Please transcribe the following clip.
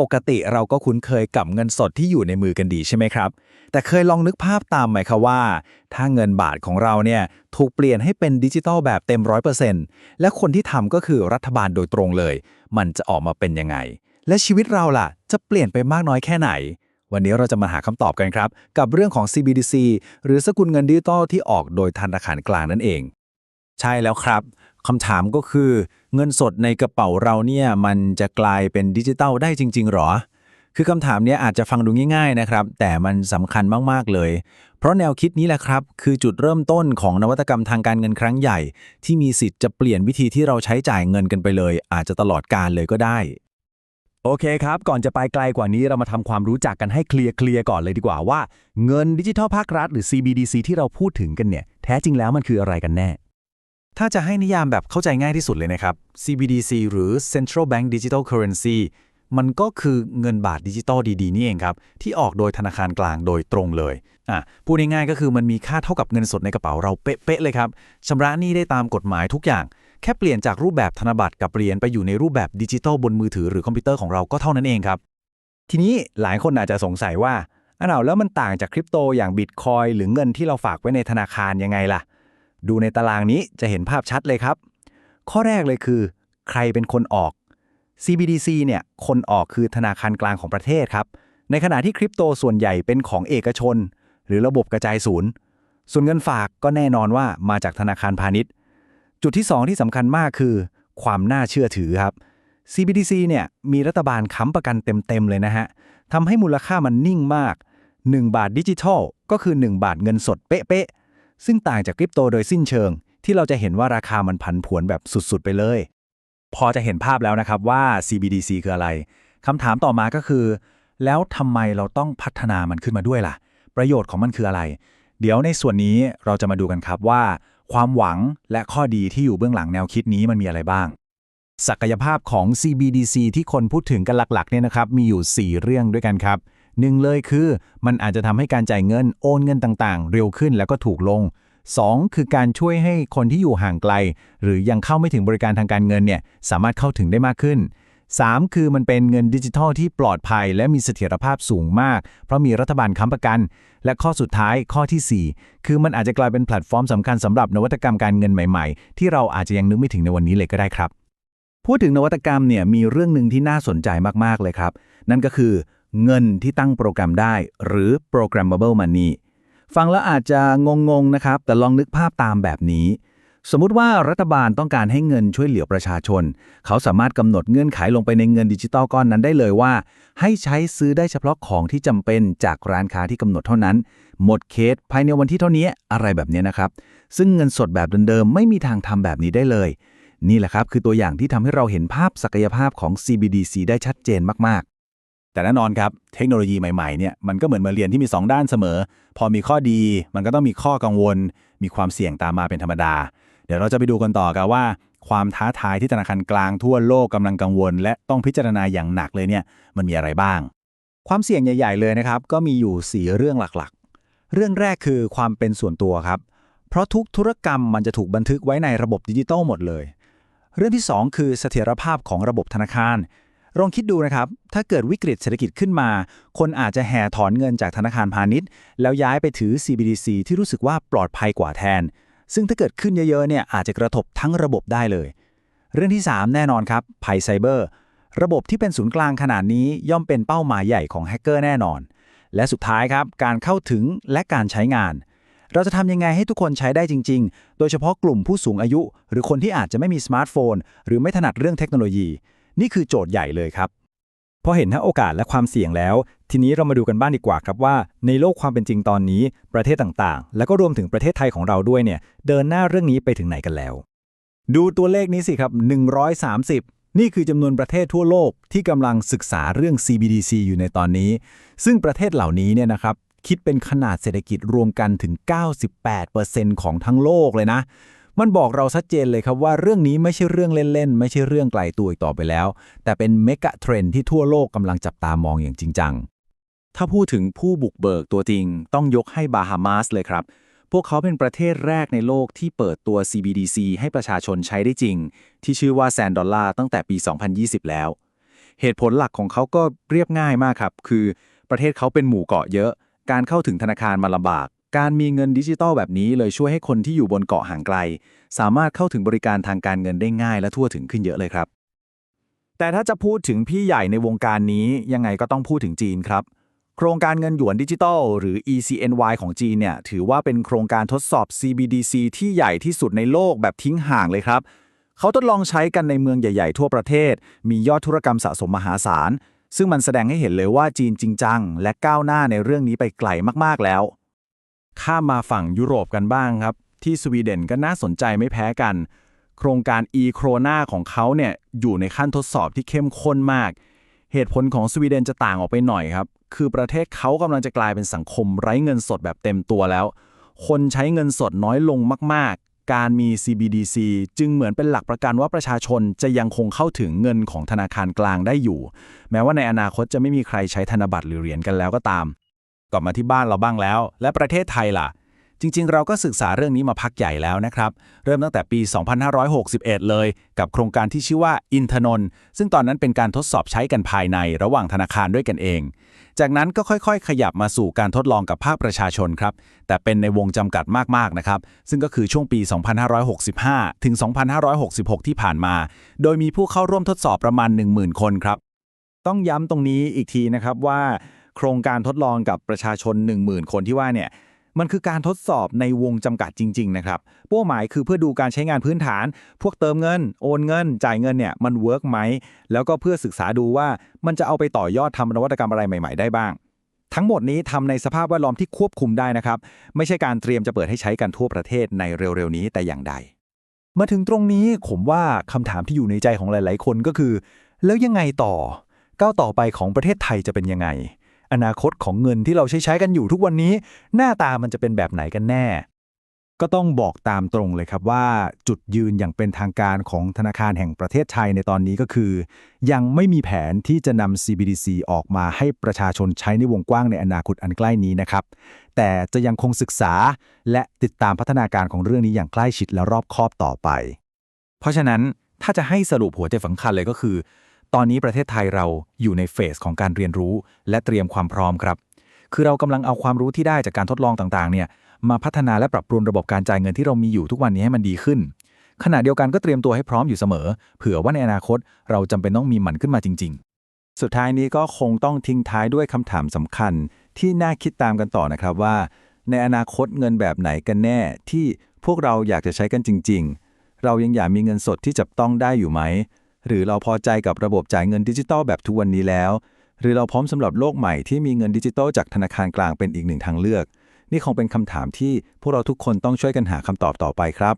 ปกติเราก็คุ้นเคยกับเงินสดที่อยู่ในมือกันดีใช่ไหมครับ แต่เคยลองนึกภาพตามไหมคะว่า ถ้าเงินบาทของเราเนี่ยถูกเปลี่ยนให้เป็นดิจิตอลแบบเต็มร้อยเปอร์เซ็นต์และคนที่ทำก็คือรัฐบาลโดยตรงเลย มันจะออกมาเป็นยังไง และชีวิตเราล่ะ จะเปลี่ยนไปมากน้อยแค่ไหน วันนี้เราจะมาหาคำตอบกันครับ กับเรื่องของ CBDC หรือสกุลเงินดิจิตอลที่ออกโดยธนาคารกลางนั่นเอง ใช่แล้วครับ คำถามก็คือ เงินสดในกระเป๋าเราเนี่ยมันจะกลายเป็นดิจิตัลได้จริง ๆ หรอ คือคำถามนี้อาจจะฟังดูง่าย ๆ นะครับ แต่มันสำคัญมากๆเลย เพราะแนวคิดนี้แหละครับ คือจุดเริ่มต้นของนวัตกรรมทางการเงินครั้งใหญ่ ที่มีสิทธิ์จะเปลี่ยนวิธีที่เราใช้จ่ายเงินกันไปเลย อาจจะตลอดกาลเลยก็ได้โอเคครับ ก่อนจะไปไกลกว่านี้เรามาทำความรู้จักกันให้เคลียร์เคลียร์ก่อนเลยดีกว่าว่าเงินดิจิทัลภาครัฐหรือ CBDC ที่เราพูดถึงกันเนี่ย แท้จริงแล้วมันคืออะไรกันแน่ ถ้าจะให้นิยามแบบเข้าใจง่ายที่สุดเลยนะครับ CBDC หรือ Central Bank Digital Currency มันก็คือเงินบาทดิจิตอลดีๆ นี่เองครับ ที่ออกโดยธนาคารกลางโดยตรงเลยอะพูดง่ายๆก็คือมันมีค่าเท่ากับเงินสดในกระเป๋าเราเป๊ะๆเลยครับชำระหนี้ได้ตามกฎหมายทุกอย่าง แค่เปลี่ยนจากรูปแบบธนบัตรกับเหรียญไปอยู่ในรูปแบบดิจิตอลบนมือถือหรือคอมพิวเตอร์ของเราก็เท่านั้นเองครับ ทีนี้หลายคนอาจจะสงสัยว่าอ้าวแล้วมันต่างจากคริปโตอย่างบิตคอยหรือเงินที่เราฝากไว้ในธนาคารยังไงล่ะ ดูในตารางนี้จะเห็นภาพชัดเลยครับ ข้อแรกเลยคือ ใครเป็นคนออก CBDC เนี่ย คนออกคือธนาคารกลางของประเทศครับ ในขณะที่คริปโตส่วนใหญ่เป็นของเอกชน หรือระบบกระจายศูนย์ ส่วนเงินฝากก็แน่นอนว่ามาจากธนาคารพาณิชย์ จุดที่ 2 ที่สำคัญมากคือ ความน่าเชื่อถือครับ CBDC เนี่ยมีรัฐบาลค้ำประกันเต็มๆเลยนะฮะทำให้มูลค่ามันนิ่งมาก 1 บาทดิจิทัลก็คือ 1 บาทเงินสดเป๊ะๆ ซึ่งต่างจากคริปโตโดยสิ้นเชิง ที่เราจะเห็นว่าราคามันผันผวนแบบสุดๆ ไปเลย พอจะเห็นภาพแล้วนะครับว่า CBDC คืออะไรคำถามต่อมาก็คือ แล้วทำไมเราต้องพัฒนามันขึ้นมาด้วยล่ะ ประโยชน์ของมันคืออะไร เดี๋ยวในส่วนนี้เราจะมาดูกันครับว่า ความหวังและข้อดีที่อยู่เบื้องหลังแนวคิดนี้มันมีอะไรบ้างศักยภาพของ CBDC ที่คนพูดถึงกันหลักๆเนี่ยนะครับ มีอยู่ 4 เรื่องด้วยกันครับ หนึ่งเลยคือ มันอาจจะทำให้การจ่ายเงินโอนเงินต่างๆ เร็วขึ้นแล้วก็ถูกลง 2. คือการช่วยให้คนที่อยู่ห่างไกล หรือยังเข้าไม่ถึงบริการทางการเงินเนี่ยสามารถเข้าถึงได้มากขึ้น 3. คือมันเป็นเงินดิจิทัลที่ปลอดภัย และมีเสถียรภาพสูงมาก เพราะมีรัฐบาลค้ำประกัน และข้อสุดท้ายข้อทีสี่4 คือมันอาจจะกลายเป็นแพลตฟอร์มสำคัญสำหรับนวัตกรรมการเงินใหม่ๆ ที่เราอาจจะยังนึกไม่ถึงในวันนี้เลยก็ได้ครับ พูดถึงนวัตกรรมเนี่ยมีเรื่องหนึ่งที่น่าสนใจมากๆเลยครับ นั่นก็คือ เงินที่ตั้งโปรแกรมได้ หรือ programmable money ฟังแล้วอาจจะงงๆนะครับ แต่ลองนึกภาพตามแบบนี้ สมมุติว่ารัฐบาลต้องการให้เงินช่วยเหลือประชาชน เขาสามารถกำหนดเงื่อนไขลงไปในเงินดิจิตอลก้อนนั้นได้เลยว่า ให้ใช้ซื้อได้เฉพาะของที่จำเป็นจากร้านค้าที่กำหนดเท่านั้น หมดเคสภายในวันที่เท่านี้อะไรแบบนี้นะครับ ซึ่งเงินสดแบบเดิมๆไม่มีทางทำแบบนี้ได้เลยนี่แหละครับ คือตัวอย่างที่ทำให้เราเห็นภาพศักยภาพของ CBDC ได้ชัดเจนมากๆ แต่แน่นอนครับเทคโนโลยีใหม่ๆเนี่ยมันก็เหมือนมาเรียนที่มี 2 ด้านเสมอ พอมีข้อดีมันก็ต้องมีข้อกังวล มีความเสี่ยงตามมาเป็นธรรมดา เดี๋ยวเราจะไปดูกันต่อกันว่า ความท้าทายที่ธนาคารกลางทั่วโลกกำลังกังวล และต้องพิจารณาอย่างหนักเลยเนี่ยมันมีอะไรบ้าง ความเสี่ยงใหญ่ ๆ เลยนะครับก็มีอยู่ 4 เรื่องหลักๆ เรื่องแรกคือความเป็นส่วนตัวครับ เพราะทุกธุรกรรมมันจะถูกบันทึกไว้ในระบบดิจิตอลหมดเลย เรื่องที่ 2 คือเสถียรภาพของระบบธนาคาร ลองคิดดูนะครับ ถ้าเกิดวิกฤตเศรษฐกิจขึ้นมา คนอาจจะแห่ถอนเงินจากธนาคารพาณิชย์ แล้วย้ายไปถือ CBDC ที่รู้สึกว่าปลอดภัยกว่าแทน ซึ่งถ้าเกิดขึ้นเยอะๆเนี่ยอาจจะกระทบทั้งระบบได้เลย เรื่องที่ 3 แน่นอนครับภัยไซเบอร์ระบบที่เป็นศูนย์กลางขนาดนี้ย่อมเป็นเป้าหมายใหญ่ของแฮกเกอร์แน่นอน และสุดท้ายครับ การเข้าถึงและการใช้งาน เราจะทำยังไงให้ทุกคนใช้ได้จริง ๆ โดยเฉพาะกลุ่มผู้สูงอายุ หรือคนที่อาจจะไม่มีสมาร์ทโฟน หรือไม่ถนัดเรื่องเทคโนโลยี นี่คือโจทย์ใหญ่เลยครับพอเห็นทั้งโอกาสและความเสี่ยงแล้ว ทีนี้เรามาดูกันบ้างดีกว่าครับว่า ในโลกความเป็นจริงตอนนี้ ประเทศต่างๆ แล้วก็รวมถึงประเทศไทยของเราด้วยเนี่ย เดินหน้าเรื่องนี้ไปถึงไหนกันแล้ว ดูตัวเลขนี้สิครับ 130 นี่คือจำนวนประเทศทั่วโลกที่กำลังศึกษาเรื่อง CBDC อยู่ในตอนนี้ ซึ่งประเทศเหล่านี้เนี่ยนะครับคิดเป็นขนาดเศรษฐกิจรวมกันถึง 98%ของทั้งโลกเลยนะ มันบอกเราชัดเจนเลยครับว่าเรื่องนี้ไม่ใช่เรื่องเล่นๆ ไม่ใช่เรื่องไกลตัวอีกต่อไปแล้ว แต่เป็นเมกะเทรนที่ทั่วโลกกำลังจับตามองอย่างจริงจัง ถ้าพูดถึงผู้บุกเบิกตัวจริง ต้องยกให้บาฮามาสเลยครับ พวกเขาเป็นประเทศแรกในโลกที่เปิดตัว CBDC ให้ประชาชนใช้ได้จริง ที่ชื่อว่าแซนดอลลาร์ตั้งแต่ปี 2020 แล้ว เหตุผลหลักของเขาก็เรียบง่ายมากครับ คือประเทศเขาเป็นหมู่เกาะเยอะ การเข้าถึงธนาคารมาลำบาก การมีเงินดิจิตอลแบบนี้เลยช่วยให้คนที่อยู่บนเกาะห่างไกล สามารถเข้าถึงบริการทางการเงินได้ง่ายและทั่วถึงขึ้นเยอะเลยครับ แต่ถ้าจะพูดถึงพี่ใหญ่ในวงการนี้ยังไงก็ต้องพูดถึงจีนครับ โครงการเงินหยวนดิจิทัลหรือ ECNY ของจีนเนี่ยถือว่าเป็นโครงการทดสอบ CBDC ที่ใหญ่ที่สุดในโลกแบบทิ้งห่างเลยครับ เขาทดลองใช้กันในเมืองใหญ่ ๆ ทั่วประเทศ มียอดธุรกรรมสะสมมหาศาลซึ่งมันแสดงให้เห็นเลยว่าจีนจริงจังและก้าวหน้าในเรื่องนี้ไปไกลมากๆแล้ว ข้ามมาฝั่งยุโรปกันบ้างครับ ที่สวีเดนก็น่าสนใจไม่แพ้กัน โครงการ e c r o n a ของเขาเนี่ยอยู่ในขั้นทดสอบที่เข้มข้นมาก เหตุผลของสวีเดนจะต่างออกไปหน่อยครับ คือประเทศเขากำลังจะกลายเป็นสังคมไร้เงินสดแบบเต็มตัวแล้ว คนใช้เงินสดน้อยลงมาก ๆ การมี CBDC จึงเหมือนเป็นหลักประกันว่าประชาชนจะยังคงเข้าถึงเงินของธนาคารกลางได้อยู่ แม้ว่าในอนาคตจะไม่มีใครใช้ธนบัตรหรือเหรียญกันแล้วก็ตาม กลับมาที่บ้านเราบ้างแล้ว และประเทศไทยล่ะ จริง ๆ เราก็ศึกษาเรื่องนี้มาพักใหญ่แล้วนะครับ เริ่มตั้งแต่ปี 2561 เลย กับโครงการที่ชื่อว่าอินทนนท์ซึ่งตอนนั้นเป็นการทดสอบใช้กันภายในระหว่างธนาคารด้วยกันเอง จากนั้นก็ค่อยๆ ขยับมาสู่การทดลองกับภาคประชาชนครับ แต่เป็นในวงจำกัดมากๆนะครับ ซึ่งก็คือช่วงปี 2565 ถึง 2566 ที่ผ่านมา โดยมีผู้เข้าร่วมทดสอบประมาณ 10,000 คนครับต้องย้ำตรงนี้อีกทีนะครับว่า โครงการทดลองกับประชาชน 10,000 คนที่ว่าเนี่ยมันคือการทดสอบในวงจำกัดจริง ๆ นะครับ เป้าหมายคือเพื่อดูการใช้งานพื้นฐาน พวกเติมเงิน โอนเงิน จ่ายเงินเนี่ย มันเวิร์กไหม แล้วก็เพื่อศึกษาดูว่ามันจะเอาไปต่อยอดทำนวัตกรรมอะไรใหม่ ๆ ได้บ้าง ทั้งหมดนี้ทำในสภาพแวดล้อมที่ควบคุมได้นะครับ ไม่ใช่การเตรียมจะเปิดให้ใช้กันทั่วประเทศในเร็ว ๆ นี้แต่อย่างใด มาถึงตรงนี้ผมว่าคำถามที่อยู่ในใจของหลาย ๆ คนก็คือ แล้วยังไงต่อ ก้าวต่อไปของประเทศไทยจะเป็นยังไง อนาคตของเงินที่เราใช้ใช้กันอยู่ทุกวันนี้ หน้าตามันจะเป็นแบบไหนกันแน่ ก็ต้องบอกตามตรงเลยครับว่า จุดยืนอย่างเป็นทางการของธนาคารแห่งประเทศไทยในตอนนี้ก็คือ ยังไม่มีแผนที่จะนำ CBDC ออกมาให้ประชาชนใช้ในวงกว้างในอนาคตอันใกล้นี้นะครับ แต่จะยังคงศึกษาและติดตามพัฒนาการของเรื่องนี้อย่างใกล้ชิดและรอบคอบต่อไป เพราะฉะนั้นถ้าจะให้สรุปหัวใจสำคัญเลยก็คือ ตอนนี้ประเทศไทยเราอยู่ในเฟสของการเรียนรู้ และเตรียมความพร้อมครับ คือเรากำลังเอาความรู้ที่ได้จากการทดลองต่างๆเนี่ยมาพัฒนาและปรับปรุงระบบการจ่ายเงินที่เรามีอยู่ทุกวันนี้ให้มันดีขึ้น ขณะเดียวกันก็เตรียมตัวให้พร้อมอยู่เสมอ เผื่อว่าในอนาคตเราจำเป็นต้องมีมันขึ้นมาจริง ๆ สุดท้ายนี้ก็คงต้องทิ้งท้ายด้วยคำถามสำคัญ ที่น่าคิดตามกันต่อนะครับว่า ในอนาคตเงินแบบไหนกันแน่ ที่พวกเราอยากจะใช้กันจริง ๆ เรายังอยากมีเงินสดที่จับต้องได้อยู่ไหม หรือเราพอใจกับระบบจ่ายเงินดิจิตอลแบบทุกวันนี้แล้ว หรือเราพร้อมสำหรับโลกใหม่ที่มีเงินดิจิตอลจากธนาคารกลางเป็นอีกหนึ่งทางเลือก นี่คงเป็นคำถามที่พวกเราทุกคนต้องช่วยกันหาคำตอบต่อไปครับ